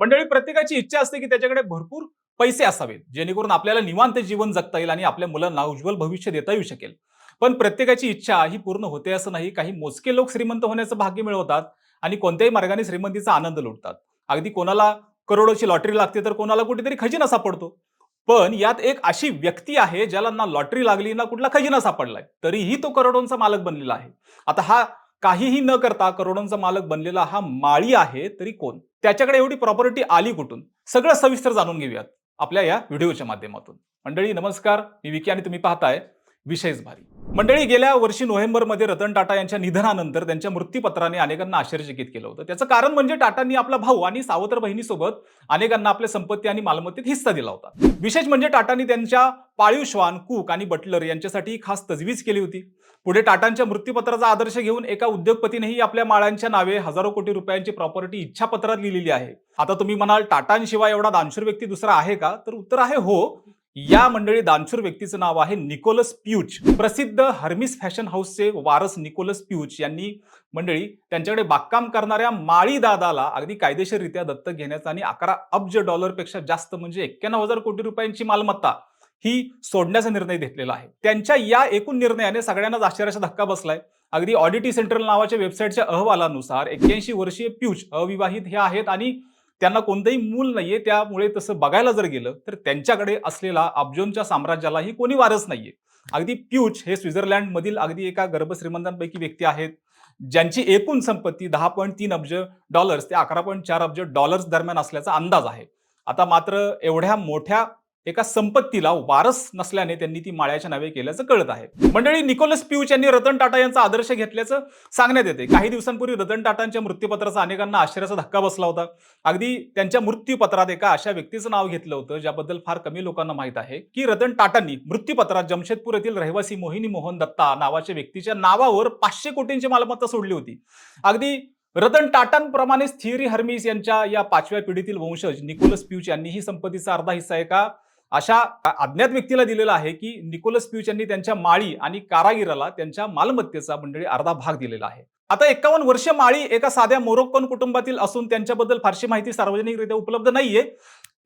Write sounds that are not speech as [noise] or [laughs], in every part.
मंडळी प्रत्येकाची इच्छा असते की त्याच्याकडे भरपूर पैसे असावेत जेणेकरून आपल्याला निवांत जीवन जगता येईल आणि आपल्या मुलांना उज्ज्वल भविष्य देता येऊ शकेल. पण प्रत्येकाची इच्छा ही पूर्ण होते असं नाही. काही मोजके लोक श्रीमंत होण्याचं भाग्य मिळवतात आणि कोणत्याही मार्गाने श्रीमंतीचा आनंद लुटतात. अगदी कोणाला करोडोची लॉटरी लागते तर कोणाला कुठेतरी खजिना सापडतो पण यात एक अशी व्यक्ती आहे ज्याला ना लॉटरी लागली ना कुठला खजिना सापडलाय तरीही तो करोडोंचा मालक बनलेला आहे. आता हा काहीही न करता करोडोंचा मालक बनलेला हा माळी आहे तरी कोण? त्याच्याकडे एवढी प्रॉपर्टी आली कुठून? सगळं सविस्तर जाणून घेऊयात आपल्या या व्हिडिओच्या माध्यमातून. मंडळी नमस्कार. मी विकी आणि तुम्ही पाहताय विशेष भारी. मंडळी गेल्या वर्षी नोव्हेंबरमध्ये रतन टाटा यांच्या निधनानंतर त्यांच्या मृत्यूपत्राने अनेकांना आश्चर्यचकित केलं होतं. त्याचं कारण म्हणजे टाटांनी आपला भाऊ आणि सावत्र बहिणीसोबत अनेकांना आपल्या संपत्ती आणि मालमत्तेत हिस्सा दिला होता. विशेष म्हणजे टाटांनी त्यांच्या पाळीव श्वान कुक आणि बटलर यांच्यासाठी खास तजवीज केली होती. पुढे टाटांच्या मृत्यूपत्राचा आदर्श घेऊन एका उद्योगपतीनेही आपल्या माळ्यांच्या नावे हजारो कोटी रुपयांची प्रॉपर्टी इच्छापत्रात लिहिलेली आहे. आता तुम्ही म्हणाल टाटांशिवाय एवढा दानशूर व्यक्ती दुसरा आहे का? तर उत्तर आहे हो या मंडळी दानशूर व्यक्तीचं नाव आहे निकोलस प्यूच. प्रसिद्ध हर्मिस फॅशन हाऊसचे वारस निकोलस प्यूच यांनी मंडळी त्यांच्याकडे बागकाम करणाऱ्या माळी दादाला अगदी कायदेशीररित्या दत्तक घेण्याचा आणि अकरा अब्ज डॉलरपेक्षा जास्त म्हणजे एक्क्याण्णव हजार कोटी रुपयांची मालमत्ता ही सोडण्याचा निर्णय घेतलेला आहे. त्यांच्या या एकूण निर्णयाने सगळ्यांनाच आश्चर्याचा धक्का बसलाय. अगदी ऑडिटी सेंट्रल नावाच्या वेबसाईटच्या अहवालानुसार एक्क्याऐंशी वर्षीय प्यूच अविवाहित हे आहेत आणि त्यांना कोणतंही मूल नाहीये त्यामुळे तसं बघायला जर गेलं तर त्यांच्याकडे असलेला अब्जोनच्या साम्राज्यालाही कोणी वारस नाहीये. अगदी प्यूच हे स्वित्झर्लंड मधील अगदी एका गर्भश्रीमंतांपैकी व्यक्ती आहेत ज्यांची एकूण संपत्ती दहा पॉईंट तीन अब्ज डॉलर्स ते अकरा पॉईंट चार अब्ज डॉलर्स दरम्यान असल्याचा अंदाज आहे. आता मात्र एवढ्या मोठ्या एका संपत्तीला वारस नसल्याने त्यांनी ती माळ्याच्या नावे केल्याचं कळत आहे. मंडळी निकोलस पियूच यांनी रतन टाटा यांचा आदर्श घेतल्याचं सांगण्यात येते. काही दिवसांपूर्वी रतन टाटांच्या मृत्यूपत्राचा अनेकांना आश्चर्याचा धक्का बसला होता. अगदी त्यांच्या मृत्यूपत्रात एका अशा व्यक्तीचं नाव घेतलं होतं ज्याबद्दल फार कमी लोकांना माहीत आहे की रतन टाटांनी मृत्यूपत्रात जमशेदपूर येथील रहिवासी मोहिनी मोहन दत्ता नावाच्या व्यक्तीच्या नावावर पाचशे कोटींची मालमत्ता सोडली होती. अगदी रतन टाटांप्रमाणेच थिअरी हर्मिस यांच्या या पाचव्या पिढीतील वंशज निकोलस प्यूच यांनी ही संपत्तीचा अर्धा हिस्सा एका अशा अज्ञात व्यक्तीला दिलेला आहे की निकोलस प्यूच यांनी त्यांच्या माळी आणि कारागिराला त्यांच्या मालमत्तेचा मंडळी अर्धा भाग दिलेला आहे. आता एकावन्न वर्ष माळी एका साध्या मोरोक्कन कुटुंबातील असून त्यांच्याबद्दल फारशी माहिती सार्वजनिकरित्या उपलब्ध नाहीये.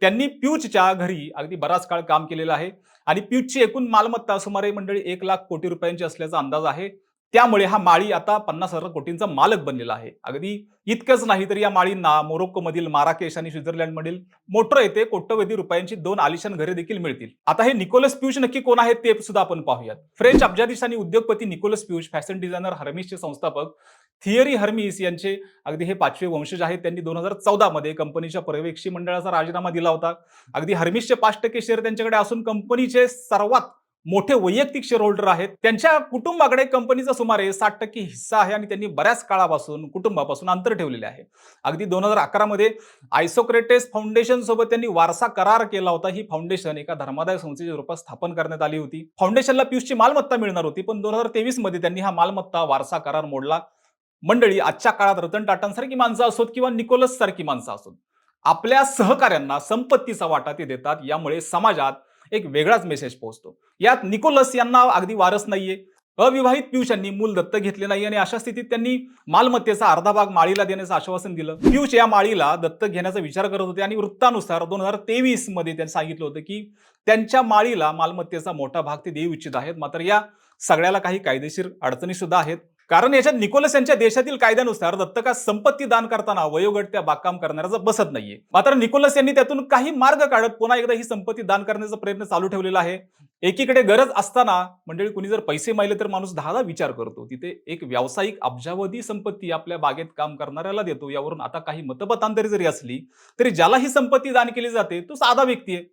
त्यांनी प्यूचच्या घरी अगदी बराच काळ काम केलेलं आहे आणि प्यूचची एकूण मालमत्ता सुमारे मंडळी एक लाख कोटी रुपयांची असल्याचा अंदाज आहे. त्यामुळे हा माळी आता पन्नास हजार कोटींचा मालक बनलेला आहे. अगदी इतकंच नाही तर या माळींना मोरोक्कोमधील माराकेश आणि स्वित्झर्लंडमधील मोटर येथे कोट्यवधी रुपयांची दोन आलिशान घरे देखील मिळतील. आता हे निकोलस पियुष नक्की कोण आहेत ते सुद्धा आपण पाहूयात. फ्रेंच अब्जाधीश आणि उद्योगपती निकोलस पियुष फॅशन डिझायनर हर्मिसचे संस्थापक थिअरी हर्मिस यांचे अगदी हे पाचवे वंशज आहेत. त्यांनी दोन हजार चौदा मध्ये कंपनीच्या पर्यवेक्षी मंडळाचा राजीनामा दिला होता. अगदी हर्मिसचे पाच टक्के शेअर त्यांच्याकडे असून कंपनीचे सर्वात मोठे वैयक्तिक शेअर होल्डर आहेत. त्यांच्या कुटुंबाकडे कंपनीचा सुमारे साठ टक्के हिस्सा आहे आणि त्यांनी बऱ्याच काळापासून कुटुंबापासून अंतर ठेवलेले आहे. अगदी दोन हजार अकरा मध्ये आयसोक्रेटेस फाउंडेशन सोबत त्यांनी वारसा करार केला होता. ही फाउंडेशन एका धर्मादाय संस्थेच्या रूपात स्थापन करण्यात आली होती. फाउंडेशनला पियुषची मालमत्ता मिळणार होती पण दोन हजार तेवीसमध्ये त्यांनी हा मालमत्ता वारसा करार मोडला. मंडळी आजच्या काळात रतन टाटांसारखी माणसं असोत किंवा निकोलस सारखी माणसं असोत आपल्या सहकाऱ्यांना संपत्तीचा वाटा ते देतात. यामुळे समाजात एक वेगळाच मेसेज पोहोचतो. यात निकोलस यांना अगदी वारस नाहीये. अविवाहित पियुषांनी मूल दत्त घेतले नाही आणि अशा स्थितीत त्यांनी मालमत्तेचा अर्धा भाग माळीला देण्याचं आश्वासन दिलं. पियुष या माळीला दत्तक घेण्याचा विचार करत होते आणि वृत्तानुसार दोन हजार तेवीसमध्ये त्यांनी सांगितलं होतं की त्यांच्या माळीला मालमत्तेचा मोठा भाग ते देऊ इच्छित आहेत. मात्र या सगळ्याला काही कायदेशीर अडचणी सुद्धा आहेत. कारण याच्यात निकोलस यांच्या देशातील कायद्यानुसार दत्तकास संपत्ती दान करताना वयोगट त्या बागकाम करणाऱ्याचं बसत नाहीये. मात्र निकोलस यांनी त्यातून काही मार्ग काढत पुन्हा एकदा ही संपत्ती दान करण्याचा प्रयत्न चालू ठेवलेला आहे. एकीकडे गरज असताना मंडळी कुणी जर पैसे माहिले तर माणूस दहादा विचार करतो. तिथे एक व्यावसायिक अब्जावधी संपत्ती आपल्या बागेत काम करणाऱ्याला देतो. यावरून आता काही मतपतांतरी जरी असली तरी ज्याला ही संपत्ती दान केली जाते तो साधा व्यक्ती आहे.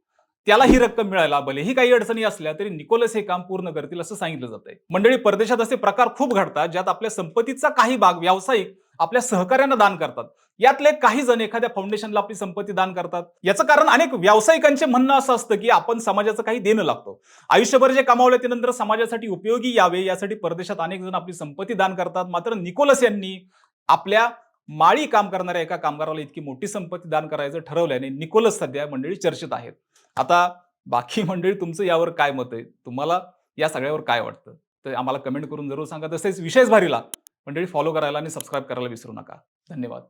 त्याला ही रक्कम मिळायला भलेही काही अडचणी असल्या तरी निकोलस हे काम पूर्ण करतील असं सांगितलं जातंय. मंडळी परदेशात असे प्रकार खूप घडतात ज्यात आपल्या संपत्तीचा काही भाग व्यावसायिक आपल्या सहकार्यांना दान करतात. यातले काही जण एखाद्या फाउंडेशनला आपली संपत्ती दान करतात. याचं कारण अनेक व्यावसायिकांचे म्हणणं असं असतं की आपण समाजाचं काही देणं लागतो. आयुष्यभर जे कमावले ते नंतर समाजासाठी उपयोगी यावे यासाठी परदेशात अनेक जण आपली संपत्ती दान करतात. मात्र निकोलस यांनी आपल्या माळी काम करणाऱ्या एका कामगाराला इतकी मोठी संपत्ती दान करायचं ठरवल्याने निकोलस सध्या मंडळी चर्चेत आहेत. आता बाकी [laughs] मंडळी तुमचं यावर काय मत आहे? तुम्हाला या सगळ्यावर काय वाटतं? तर आम्हाला कमेंट करून जरूर सांगा. तसेच विशेष भारीला मंडळी फॉलो करायला आणि सबस्क्राईब करायला विसरू नका. धन्यवाद.